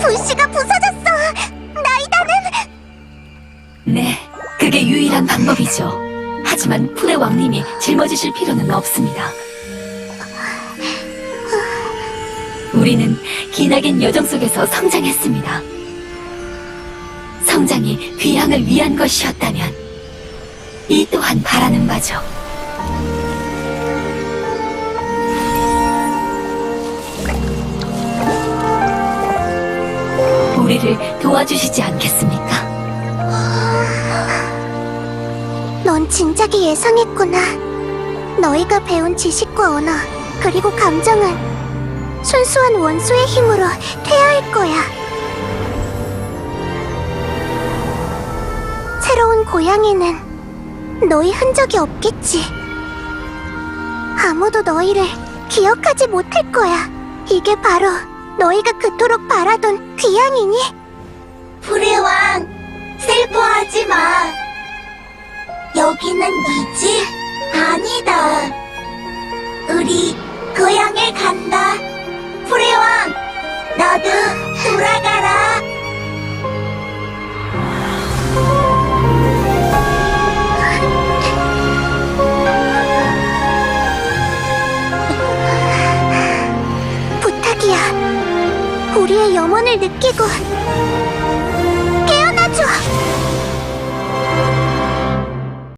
불씨가 부서졌어. 나이다는 네, 그게 유일한 방법이죠. 하지만 풀의 왕님이 짊어지실 필요는 없습니다. 우리는 기나긴 여정 속에서 성장했습니다. 성장이 귀향을 위한 것이었다면 이 또한 바라는 바죠. 우리를 도와주시지 않겠습니까? 넌 진작에 예상했구나. 너희가 배운 지식과 언어, 그리고 감정은 순수한 원소의 힘으로 퇴화할 거야. 새로운 고향에는 너희 흔적이 없겠지. 아무도 너희를 기억하지 못할 거야. 이게 바로 너희가 그토록 바라던 귀향이니? 불의 왕, 슬퍼하지 마. 여기는 네 집? 아니 우리의 염원을 느끼고